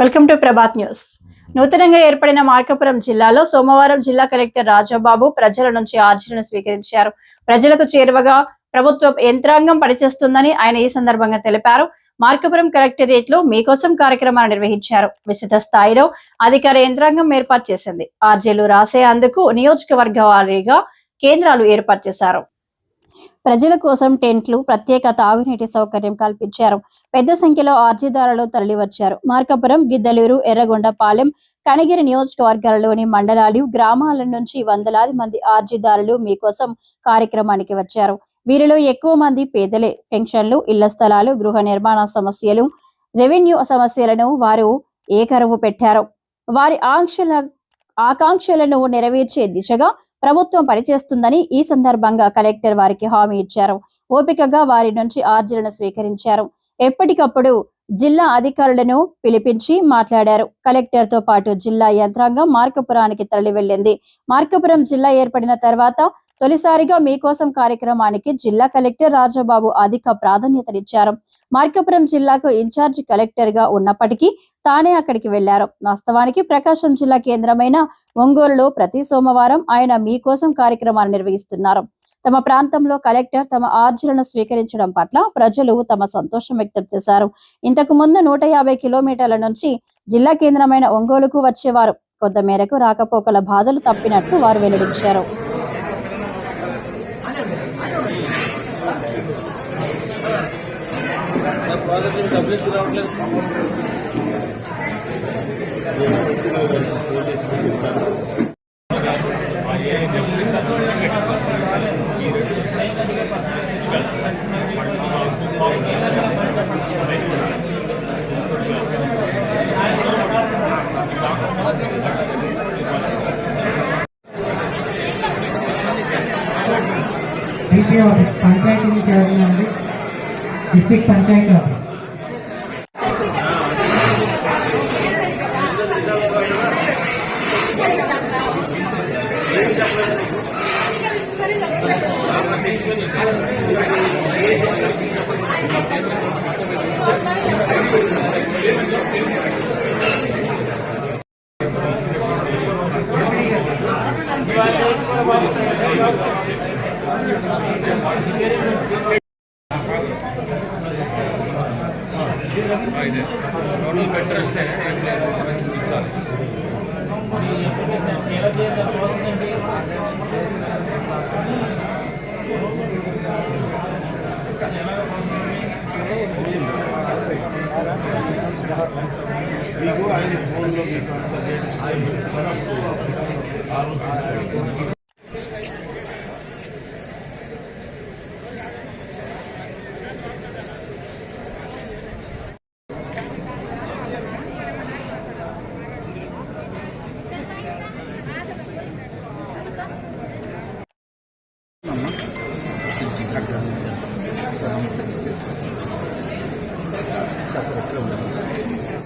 Welcome to Prabhat news. నూతనంగా ఏర్పడిన మార్కాపురం జిల్లాలో సోమవారం జిల్లా కలెక్టర్ రాజాబాబు ప్రజల నుంచి ఆర్జీలను స్వీకరించారు. ప్రజలకు చేరువగా ప్రభుత్వ యంత్రాంగం పనిచేస్తుందని ఆయన ఈ సందర్భంగా తెలిపారు. మార్కాపురం కలెక్టరేట్లో మీకోసం కార్యక్రమాన్ని నిర్వహించారు. విస్తృత స్థాయిలో అధికార యంత్రాంగం ఏర్పాటు చేసింది. ఆర్జీలు రాసే అందుకు నియోజకవర్గ వారీగా కేంద్రాలు ఏర్పాటు చేశారు. ప్రజల కోసం టెంట్లు ప్రత్యేక తాగునీటి సౌకర్యం కల్పించారు. పెద్ద సంఖ్యలో అర్జీదారులు తరలివచ్చారు. మార్కాపురం గిద్దలూరు ఎర్రగొండపాలెం కనగిరి నియోజకవర్గాలలోని మండలాలు గ్రామాల నుంచి వందలాది మంది అర్జీదారులు మీకోసం కార్యక్రమానికి వచ్చారు. వీరిలో ఎక్కువ మంది పేదలే. పెన్షన్లు ఇళ్ళ స్థలాలు గృహ నిర్మాణ సమస్యలు రెవెన్యూ సమస్యలను వారు ఏకరువు పెట్టారు. వారి ఆంక్షల ఆకాంక్షలను నెరవేర్చే దిశగా ప్రభుత్వం పనిచేస్తుందని ఈ సందర్భంగా కలెక్టర్ వారికి హామీ ఇచ్చారు. ఓపికగా వారి నుంచి ఆర్జీలను స్వీకరించారు. ఎప్పటికప్పుడు జిల్లా అధికారులను పిలిపించి మాట్లాడారు. కలెక్టర్తో పాటు జిల్లా యంత్రాంగం మార్కపురానికి తరలి వెళ్ళింది మార్కపురం జిల్లా ఏర్పడిన తర్వాత తొలిసారిగా మీకోసం కార్యక్రమానికి జిల్లా కలెక్టర్ రాజబాబు అధిక ప్రాధాన్యతనిచ్చారు. మార్కాపురం జిల్లాకు ఇన్ఛార్జ్ కలెక్టర్గా ఉన్నప్పటికీ తానే అక్కడికి వెళ్ళారు వాస్తవానికి ప్రకాశం జిల్లా కేంద్రమైన ఒంగోలులో ప్రతి సోమవారం ఆయన మీకోసం కార్యక్రమాలు నిర్వహిస్తున్నారు. తమ ప్రాంతంలో కలెక్టర్ తమ ఆర్జీలను స్వీకరించడం పట్ల ప్రజలు తమ సంతోషం వ్యక్తం చేశారు. ఇంతకు ముందు నూట యాభై కిలోమీటర్ల నుంచి జిల్లా కేంద్రమైన ఒంగోలుకు వచ్చేవారు. కొంత మేరకు రాకపోకల బాధలు తప్పినట్లు వారు వెల్లడించారు. ప్రాజెక్టు డబ్బులు ఇచ్చి రావట్లేదు డిపి ఆఫీస్ పంచాయతీ నుంచి ఎవరినండి district panchayat office Thank you. Total better ఇచ్చాలి మీకు ఆయన ఫోన్లో మీకు అంత Thank you.